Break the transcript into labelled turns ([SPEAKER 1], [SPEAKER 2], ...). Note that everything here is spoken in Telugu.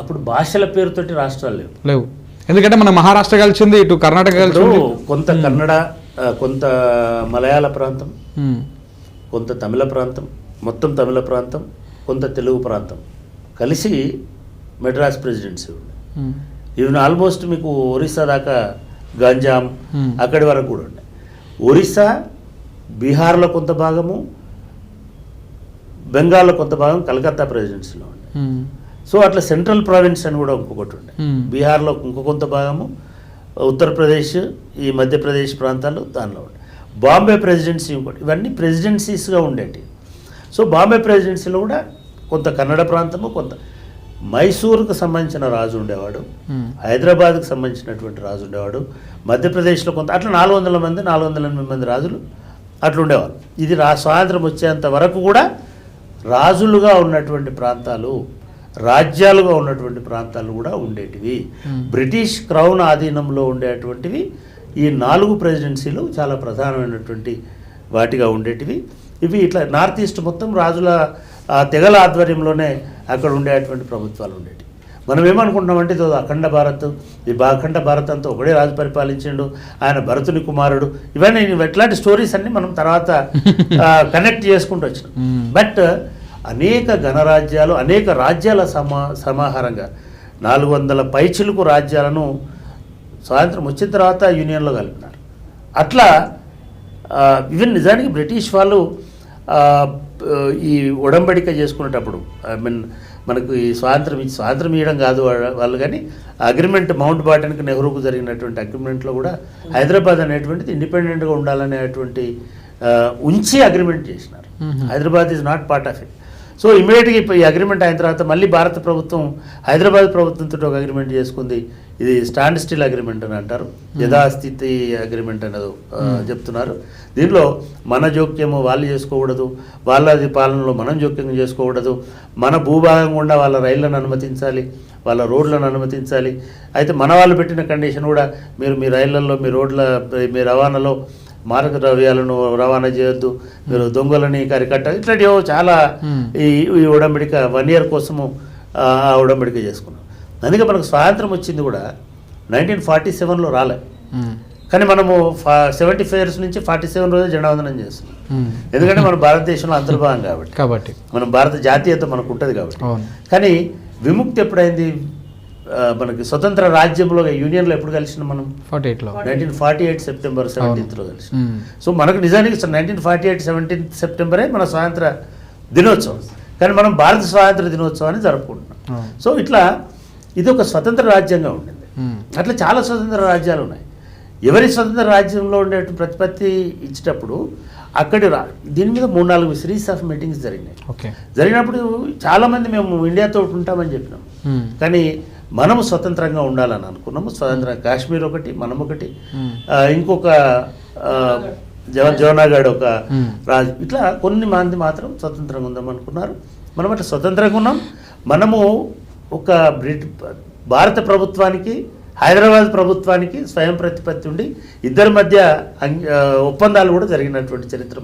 [SPEAKER 1] అప్పుడు భాషల పేరుతోటి రాష్ట్రాలు లేవు.
[SPEAKER 2] లేవు. ఎందుకంటే మన మహారాష్ట్ర కలిసింది ఇటు కర్ణాటక కలిసింది.
[SPEAKER 1] కొంత కన్నడ ఆ, కొంత మలయాళ ప్రాంతం
[SPEAKER 2] ఉమ్,
[SPEAKER 1] కొంత తమిళ ప్రాంతం మొత్తం తమిళ ప్రాంతం కొంత తెలుగు ప్రాంతం. కలిసి మెడ్రాస్ ప్రెసిడెన్సీ ఉంది.
[SPEAKER 2] ఉమ్,
[SPEAKER 1] ఈవెన్ ఆల్మోస్ట్ మీకు ఒరిస్సా దాకా గంజాం
[SPEAKER 2] Hmm.
[SPEAKER 1] అక్కడి వరకు కూడా ఉన్నాయి. ఒరిస్సా బీహార్లో కొంత భాగము బెంగాల్లో కొంత భాగం కలకత్తా ప్రెసిడెన్సీలో
[SPEAKER 2] ఉమ్,
[SPEAKER 1] సో అట్లా సెంట్రల్ ప్రావిన్స్ అని కూడా ఇంకొకటి ఉండే. బీహార్లో ఇంకో కొంత భాగము ఉత్తరప్రదేశ్ ఈ మధ్యప్రదేశ్ ప్రాంతాలు దానిలో ఉండే. బాంబే ప్రెసిడెన్సీ ఇంకోటి ఇవన్నీ ప్రెసిడెన్సీస్గా ఉండేవి సో బాంబే ప్రెసిడెన్సీలో కూడా కొంత కన్నడ ప్రాంతము కొంత మైసూరుకు సంబంధించిన రాజు ఉండేవాడు హైదరాబాద్కు సంబంధించినటువంటి రాజు ఉండేవాడు మధ్యప్రదేశ్లో కొంత అట్లా నాలుగు వందల మంది నాలుగు వందల ఎనిమిది మంది రాజులు అట్లా ఉండేవారు. ఇది రా స్వాతంత్రం వచ్చేంత వరకు కూడా రాజులుగా ఉన్నటువంటి ప్రాంతాలు రాజ్యాలుగా ఉన్నటువంటి ప్రాంతాలు కూడా ఉండేటివి. బ్రిటిష్ క్రౌన్ ఆధీనంలో ఉండేటువంటివి ఈ నాలుగు ప్రెసిడెన్సీలు చాలా ప్రధానమైనటువంటి వాటిగా ఉండేటివి. ఇవి ఇట్లా నార్త్ ఈస్ట్ మొత్తం రాజుల తెగల ఆధ్వర్యంలోనే అక్కడ ఉండేటువంటి ప్రభుత్వాలు ఉండేవి మనం ఏమనుకుంటున్నామంటే ఇదో అఖండ భారత్ ఈ అఖండ భారత్ అంతా ఒకడే రాజు పరిపాలించిండు ఆయన భరతుని కుమారుడు. ఇవన్నీ ఇట్లాంటి స్టోరీస్ అన్ని మనం తర్వాత కనెక్ట్ చేసుకుంటూ వచ్చినాం. బట్ అనేక గణరాజ్యాలు అనేక రాజ్యాల సమా సమాహారంగా నాలుగు వందల పైచిలుకు రాజ్యాలను స్వాతంత్రం వచ్చిన తర్వాత యూనియన్లో కలిపినారు అట్లా ఈవెన్ నిజానికి బ్రిటిష్ వాళ్ళు ఈ ఉడంబడిక చేసుకునేటప్పుడు ఐ మీన్ మనకు ఈ స్వాతంత్రం ఇచ్చి స్వాతంత్రం ఇవ్వడం కాదు వాళ్ళ- కానీ అగ్రిమెంట్ మౌంట్ బాటన్కి నెహ్రూకు జరిగినటువంటి అగ్రిమెంట్లో కూడా హైదరాబాద్ అనేటువంటిది ఇండిపెండెంట్గా ఉండాలనేటువంటి ఉంచి అగ్రిమెంట్ చేసినారు. Hyderabad is not part of it. So ఇమీడియట్గా ఇప్పుడు ఈ అగ్రిమెంట్ అయిన తర్వాత మళ్ళీ భారత ప్రభుత్వం హైదరాబాద్ ప్రభుత్వంతో ఒక అగ్రిమెంట్ చేసుకుంది. ఇది స్టాండ్ స్టిల్ అగ్రిమెంట్ అని అంటారు. యథాస్థితి అగ్రిమెంట్ అనేది చెప్తున్నారు. దీనిలో మన జోక్యము వాళ్ళు చేసుకోకూడదు. వాళ్ళది పాలనలో మనం జోక్యం చేసుకోకూడదు. మన భూభాగం గుండా వాళ్ళ రైళ్ళను అనుమతించాలి. వాళ్ళ రోడ్లను అనుమతించాలి. అయితే మన వాళ్ళు పెట్టిన కండిషన్ కూడా మీరు మీ రైళ్ళలో మీ రోడ్ల మీ రవాణాలో మారక ద్రవ్యాలను రవాణా చేయొద్దు మీరు దొంగలని కరికట్టాలి. ఇట్లాంటివో చాలా. ఈ ఈ ఉడంబడిక వన్ ఇయర్ కోసము ఆ ఉడంబడిక చేసుకున్నాం. అందుకే మనకు స్వాతంత్రం వచ్చింది కూడా నైన్టీన్ ఫార్టీ సెవెన్లో రాలే. కానీ మనము ఫా సెవెంటీ ఫైవ్ ఇయర్స్ నుంచి ఫార్టీ సెవెన్ రోజు జెండావందనం చేస్తున్నాం. ఎందుకంటే మన భారతదేశంలో అంతర్భాగం కాబట్టి.
[SPEAKER 2] కాబట్టి.
[SPEAKER 1] మనం భారత జాతీయత మనకు ఉంటుంది కాబట్టి. కానీ విముక్తి ఎప్పుడైంది? మనకి స్వతంత్ర రాజ్యంలో యూనియన్లో ఎప్పుడు కలిసినాం మనం?
[SPEAKER 2] ఫార్టీ ఎయిట్లో
[SPEAKER 1] నైన్టీన్ ఫార్టీ ఎయిట్ సెప్టెంబర్ సెవెంటీన్త్లో కలిసి సో మనకు నిజానికి నైన్టీన్ ఫార్టీ ఎయిట్ సెవెంటీన్త్ సెప్టెంబరే మన స్వాతంత్ర దినోత్సవం. కానీ మనం భారత స్వాతంత్ర దినోత్సవాన్ని జరుపుకుంటున్నాం. సో ఇట్లా ఇది ఒక స్వతంత్ర రాజ్యంగా ఉండింది. అట్లా చాలా స్వతంత్ర రాజ్యాలు ఉన్నాయి. ఎవరి స్వతంత్ర రాజ్యంలో ఉండే ప్రతిపత్తి ఇచ్చేటప్పుడు అక్కడి రా దీని మీద మూడు నాలుగు సిరీస్ ఆఫ్ మీటింగ్స్ జరిగినాయి. జరిగినప్పుడు చాలామంది మేము ఇండియాతో ఉంటామని చెప్పినాం. కానీ మనము స్వతంత్రంగా ఉండాలని అనుకున్నాము. స్వతంత్ర కాశ్మీర్ ఒకటి మనం ఒకటి ఆ, ఇంకొక ఆ, జవ జవనాగాడ్ ఒక
[SPEAKER 2] Hmm.
[SPEAKER 1] రాజు ఇట్లా కొన్ని మంది మాత్రం స్వతంత్రంగా ఉందాం అనుకున్నారు మనం అట్లా స్వతంత్రంగా ఉన్నాం. మనము ఒక బ్రిటి భారత ప్రభుత్వానికి హైదరాబాద్ ప్రభుత్వానికి స్వయం ప్రతిపత్తి ఉండి ఇద్దరి మధ్య ఒప్పందాలు కూడా జరిగినటువంటి చరిత్ర